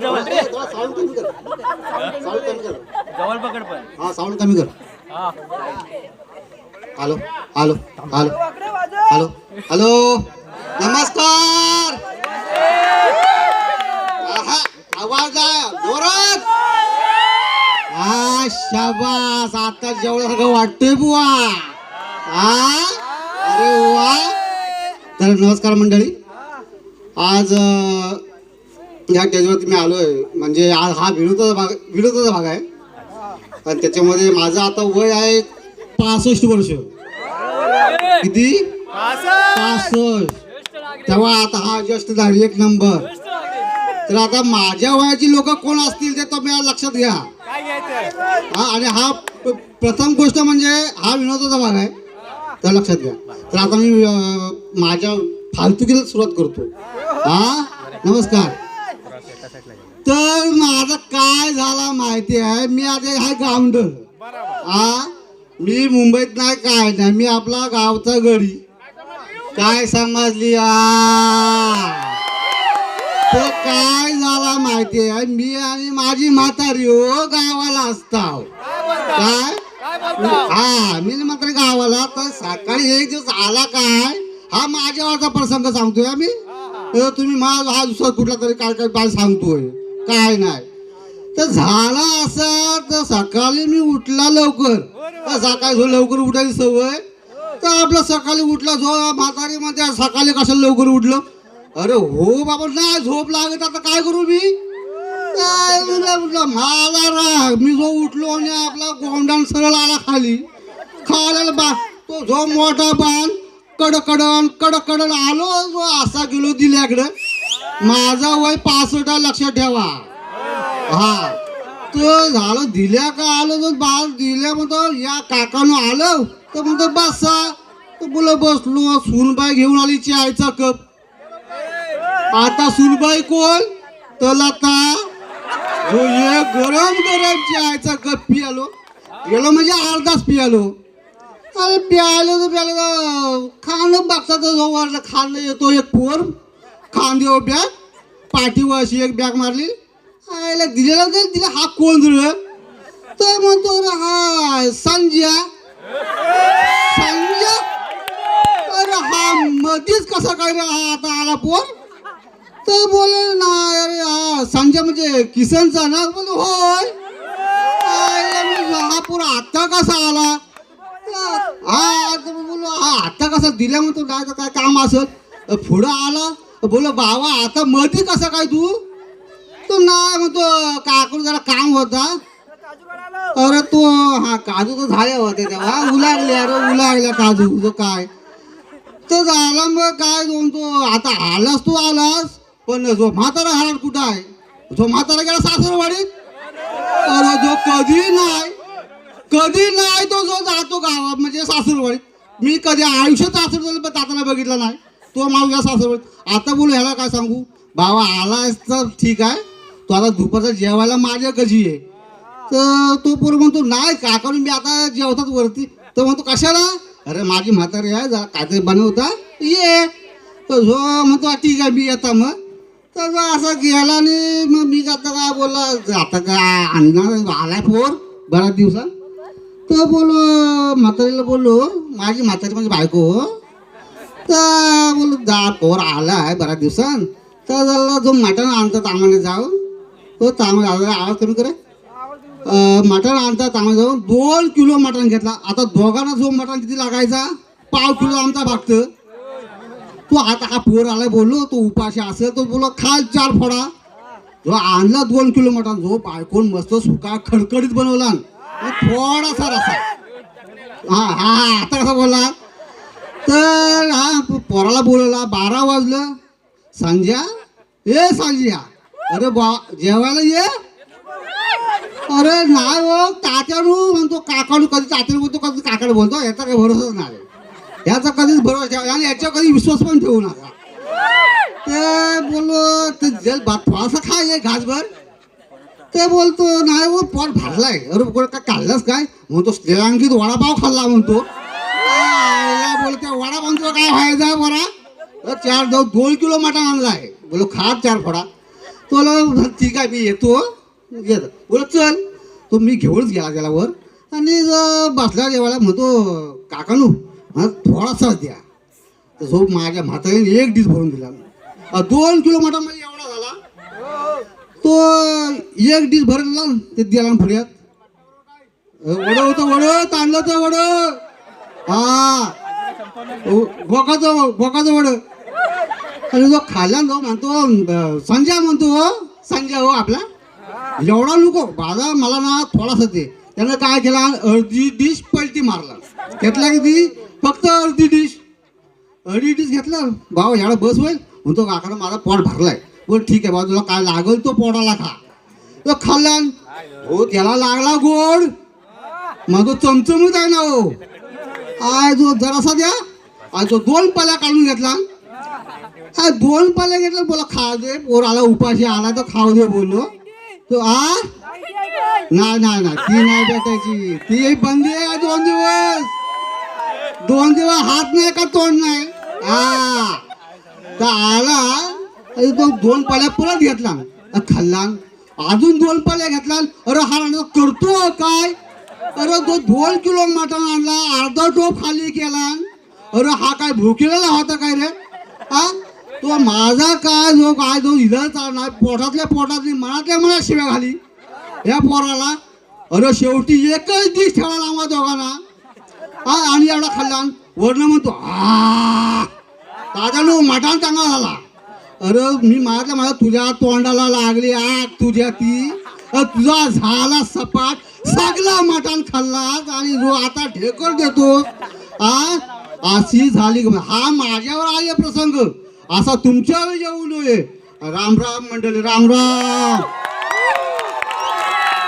जवळ. पकड पण. हा साऊंड कमी कर. हा. Hello hello hello. Hello hello. नमस्कार. आवाज जोरात. हा शाबास. आता जेवढ्यासारखं वाटतोय बुवा. हा अरे वा. तर नमस्कार मंडळी. आज ह्या या स्टेजवरती मी आलोय. म्हणजे आज हा विनोदाचा भाग विनोदाचा भाग आहे. आणि त्याच्यामध्ये माझं आता वय आहे पासष्ट वर्ष. किती? पासष्ट. तेव्हा आता हा जस्ट झाली एक नंबर तर आता माझ्या वयाची लोक कोण असतील ते तुम्ही लक्षात घ्या. हा आणि हा प्रथम गोष्ट म्हणजे हा विनोदाचा भाग आहे. तर लक्षात घ्या. तर आता मी माझ्या फालतुकीला सुरुवात करतो. हा? नमस्कार. तर माझं काय झाला माहिती आहे? मी आता हा गावंडर हा मी मुंबईत नाही काय नाही. मी आपला गावचा गडी. काय समजली तर काय झाला माहिती आहे? मी आणि माझी म्हातारी हो गावाला असताव. काय हा मी मात्र गावाला. तर सकाळी एक दिवस आला काय? हा माझ्यावरचा प्रसंग सांगतोय मी तर तुम्ही माझा हा दुसरा कुठला तरी काय काय काय सांगतोय. काय नाही. तर झाला असं तर सकाळी मी उठला लवकर. सकाळी झो लवकर उठायची सवय तर आपलं सकाळी उठला झो म्हातारी मध्ये सकाळी कसं लवकर उठलं? अरे हो बाबा नाही झोप लागत आता काय करू मी? काय म्हटलं माझा राग. मी जो उठलो आणि आपला गोंडान सरळ आला खाली खाल्याला बा तो जो मोठा बाण कडकडण कडकडण आलो जो असा गेलो दिल्याकडं. माझा वय पासष्ट लक्षात ठेवा. हा. तर झालं दिल्या का आलं तर बाळ दिल्या म्हणतो या काकानं आलं तर म्हणतो बसा. तर बोला बसलो सुनबाई घेऊन आली चायचा कप. आता सुनबाई कोण? तर आता जो हो, गरम गरम चायचा कप पियालो. गेलो म्हणजे अर्धाच पियालो. अरे प्यायलो तर प्यायलं. खाणं बघता तर जो वाटलं खाणं येतो एक पोर. खांद्यावर बॅग हो पाठीवर अशी एक बॅग मारली. आयला दिलेला तर तिला हा कोण रे तर म्हणतो रे हा संजया. संजय? अरे हा मधीच कसा काय रे हा आता आला पोर? तर बोल ना अरे हा संजय म्हणजे किसनचा ना? बोल होय. हा पोर आता कसा आला? हा तर मग बोललो हा आता कसा दिल्या म्हणतो नाही तर काय काम असत? पुढं आला बोल बाबा आता मध्ये कसा काय तू? तो नाही म्हणतो काकून जरा काम होता. अरे तो हा काजू तर झाले होते तेव्हा. उलागले अरे उलागल्या काजू तो काय? तर झाला मग काय दोन तो आता आलास तू आलास पण जो म्हातारा हराड कुठं आहे? जो म्हातारा गेला सासरवाडीत? अरे जो कधी नाही कधी नाही तो जो जातो गावात म्हणजे सासरवाडीत. मी कधी आयुष्यात सासर झालं पण ताताला बघितला नाही. तो मला जास्त असं आता बोलू ह्याला काय सांगू? बाबा आलास तर ठीक आहे तो आता दुपारचा जेवायला माझ्या कशी आहे? तर तो पोर म्हणतो नाही काकाने मी आता जेवतात वरती. तर म्हणतो कशाला? अरे माझी म्हातारी आहे जरा काहीतरी बनवता ये. तर जो म्हणतो ठीक आहे मी येता मग. तर असं गेला आणि मग मी आता काय बोलला आता काय आणणार आलाय पोर बऱ्याच दिवसात. तर बोलो म्हातारीला बोललो माझी म्हातारी म्हणजे बायको हो. तर बोल जा पोर आला आहे बऱ्याच दिवसान तर जरा जो मटण आणता तामाने जाऊन. हो, तो तांबडा आवाज कमी करे. मटण आणता आम्हाला जाऊन. दोन किलो मटण घेतला. आता दोघांना जो मटण किती लागायचा? पाव किलो आमचा भागतं तो आता हा पोर आलाय बोललो तो उपाशी असेल तो बोललो खाल चार फोडा. जो आणला दोन किलो मटण. जो बायकोन मस्त सुका खडखडीत बनवला. थोडासा रसा हा हा हा आता कसा बोलला? तर हा पोराला बोलवला बारा वाजलं. सांज्या ए सांज्या अरे बा जेवायला ये. अरे नाही हो तात्यानू म्हणतो काकाडू कधी तात्याला बोलतो कधी काकाडू बोलतो याचा काही भरोसाच नाही. याचा कधीच भरोसा ठेवा आणि याच्यावर कधी विश्वास पण ठेवू नका. ते बोललो ते जेल थोडासा खा ये घासभर. ते बोलतो नाही हो पोट भरलाय. अरे बोल काय काढलंस काय? म्हणतो श्रीलंकीत वडापाव खाल्ला म्हणतो. आईला बोलते वडापावचं काय? व्हायचा बरा तर चार दोन दोन किलो मटण आहे. बोलो खा चार फडा. तो ठीक आहे मी येतो येतो बोल चल. तो मी घेऊनच गेला त्याला वर. आणि बसला जेवायला म्हणतो काकानू हा थोडासाच द्या. तर जो माझ्या म्हातारीने एक डिश भरून दिला. दोन किलो मटण म्हणजे एवढा झाला. तो एक डिश भरला ते दिला ना फुड्यात वड होतं आणलं तर वड. हा. बोकाचं बोकाचं वड आणि जो खाल्ला ना तो म्हणतो संजय म्हणतो हो संजय हो आपला. एवढा नको बाजा मला ना थोडासा दे. त्यानं काय केला? अर्धी डिश पलटी मारला. घेतला किती? फक्त अर्धी डिश. अर्धी डिश घेतला. भाऊ ह्याला बस होईल. म्हणतो काकानं माझा पोट भरलाय. बोल ठीक आहे भाऊ तुला काय लागल तो पोटाला खा. तो खाल्ला. हो त्याला लागला गोड. मग तो चमचमीत आहे ना हो. आय जो जरासा द्या. आज जो दोन पाल्या काढून घेतला. हा दोन पाल्या घेतला बोला खाऊ दे. पोर आला उपाशी आला तर खाऊ दे बोललो. तो आ? नाही ना नाही. ती नाही भेटायची. ती बंदी आहे दोन दिवस. दोन दिवस हात नाही का तोंड नाही? हा तर आला. तो दोन पाल्या परत घेतला. खाल्ला अजून दोन पाल्या घेतला. अरे हा करतो काय? अरे तो दोन किलो मटण आणला अर्धा टोप खाली केला. अरे हा काय भुकेलेला होता काय रे? हा तो माझा काय जो काय जो इधर नाही पोटातल्या पोटातली मनातल्या मनात शिव्या घाली. या पोराला अरे शेवटी एकच दिस ठेवायला आम्हा दोघांना. हा आणि एवढा खाल्ला वर्ण म्हणतो आ दादा नो मटान चांगला झाला. अरे मी माझ्या माझ्या तुझ्या तोंडाला लागली आग तुझ्या ती. तुझा झाला सपाट सगळा मटण खाल्लास आणि जो आता ढेकर देतो. आ? अशी झाली हा माझ्यावर आहे प्रसंग. असा तुमच्यावर येऊ नये. राम राम मंडळी राम राम.